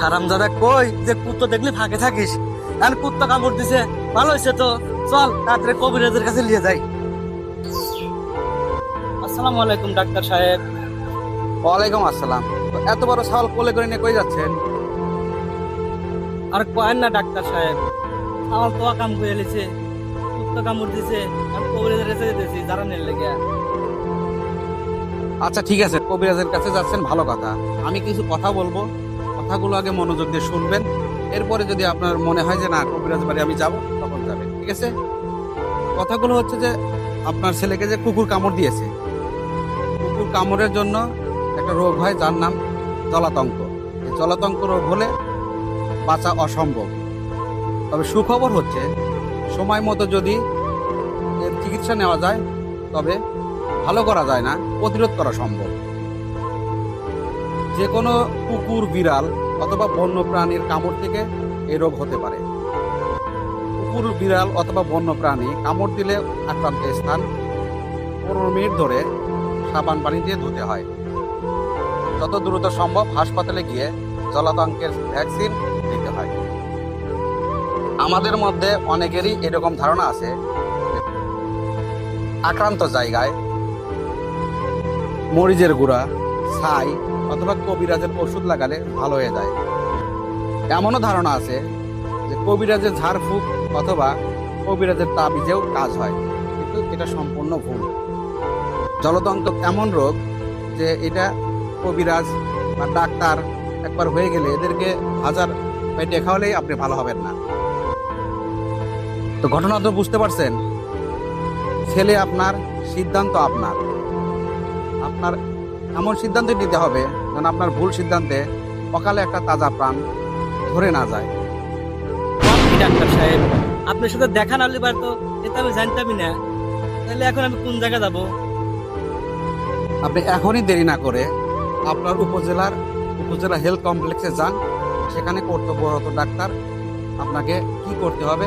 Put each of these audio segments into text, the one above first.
হারামজাদা কই যে কুত্তো দেখলে ফাঁকে থাকিস? আর কুত্তো কামড় দিছে ভালো হয়েছে তো। চল তাড়াতাড়ি কবিরাজের কাছে নিয়ে যাই। আসসালামু আলাইকুম ডাক্তার সাহেব। ওয়ালাইকুম আসসালাম। এত বড় ছাগল কোলে করে নিয়ে কই যাচ্ছেন? আর কয়েন না ডাক্তার সাহেব। আমার তো কাম করে এলেছে কুত্তো কামড় দিছে আমি কবিরাজের কাছে যেতেছি যারা নেল লেগে। আচ্ছা ঠিক আছে কবিরাজের কাছে যাচ্ছেন ভালো কথা। আমি কিছু কথা বলব। কথাগুলো আগে মনোযোগ দিয়ে শুনবেন। এরপরে যদি আপনার মনে হয় যে, না, কবিরাজ বাড়ি আমি যাব, তখন যাবেন, ঠিক আছে? কথাগুলো হচ্ছে যে, আপনার ছেলেকে যে কুকুর কামড় দিয়েছে। কুকুর কামড়ের জন্য একটা রোগ হয়, যার নাম জলাতঙ্ক। এই জলাতঙ্ক রোগ হলে বাঁচা অসম্ভব। তবে সুখবর হচ্ছে, সময় মতো যদি চিকিৎসা নেওয়া যায়, তবে ভালো করা যায় না, প্রতিরোধ করা সম্ভব। যে কোনো কুকুর, বিড়াল অথবা বন্য প্রাণীর কামড় থেকে এই রোগ হতে পারে। কুকুর, বিড়াল অথবা বন্য প্রাণী কামড় দিলে আক্রান্ত স্থান পনেরো মিনিট ধরে সাবান পানি দিয়ে ধুতে হয়। যত দ্রুত সম্ভব হাসপাতালে গিয়ে জলাতঙ্কের ভ্যাকসিন দিতে হয়। আমাদের মধ্যে অনেকেরই এরকম ধারণা আছে আক্রান্ত জায়গায় মরিচের গুঁড়া, ছাই অথবা কবিরাজের ওষুধ লাগালে ভালো হয়ে যায়। এমনও ধারণা আছে যে কবিরাজের ঝাড়ফুঁক অথবা কবিরাজের তাবিজেও কাজ হয়, কিন্তু এটা সম্পূর্ণ ভুল। জলতন্ত্র এমন রোগ যে এটা কবিরাজ বা ডাক্তার একবার হয়ে গেলে এদেরকে হাজার পেটে খাওয়ালেই আপনি ভালো হবেন না। তো ঘটনা তো বুঝতে পারছেন, ছেলে আপনার, সিদ্ধান্ত আপনার। আপনার এমন সিদ্ধান্ত নিতে হবে যেন আপনার ভুল সিদ্ধান্তে অকালে একটা তাজা প্রাণ ধরে না যায়। ডাক্তার সাহেব আপনার সাথে দেখা না হলে পারতো এটা আমি জানতামই না। তাহলে এখন আমি কোন জায়গায় যাব? আপনি এখনই দেরি না করে আপনার উপজেলার উপজেলা হেলথ কমপ্লেক্সে যান। সেখানে কর্তব্যরত ডাক্তার আপনাকে কি করতে হবে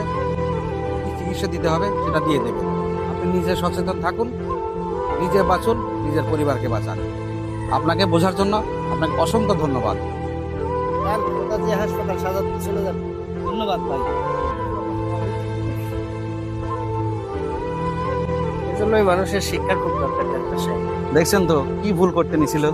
কি চিকিৎসা দিতে হবে সেটা দিয়ে দেবে আপনি নিজে সচেতন থাকুন নিজে বাঁচুন নিজের পরিবারকে বাঁচান। আপনাকে বোঝার জন্য আপনাকে অসংখ্য ধন্যবাদ। হাসপাতাল সাজাতে চলে যান। ধন্যবাদ ভাই। এজন্যই মানুষের শিক্ষার খুব দরকার দেখছেন তো কি ভুল করতে নিছিল?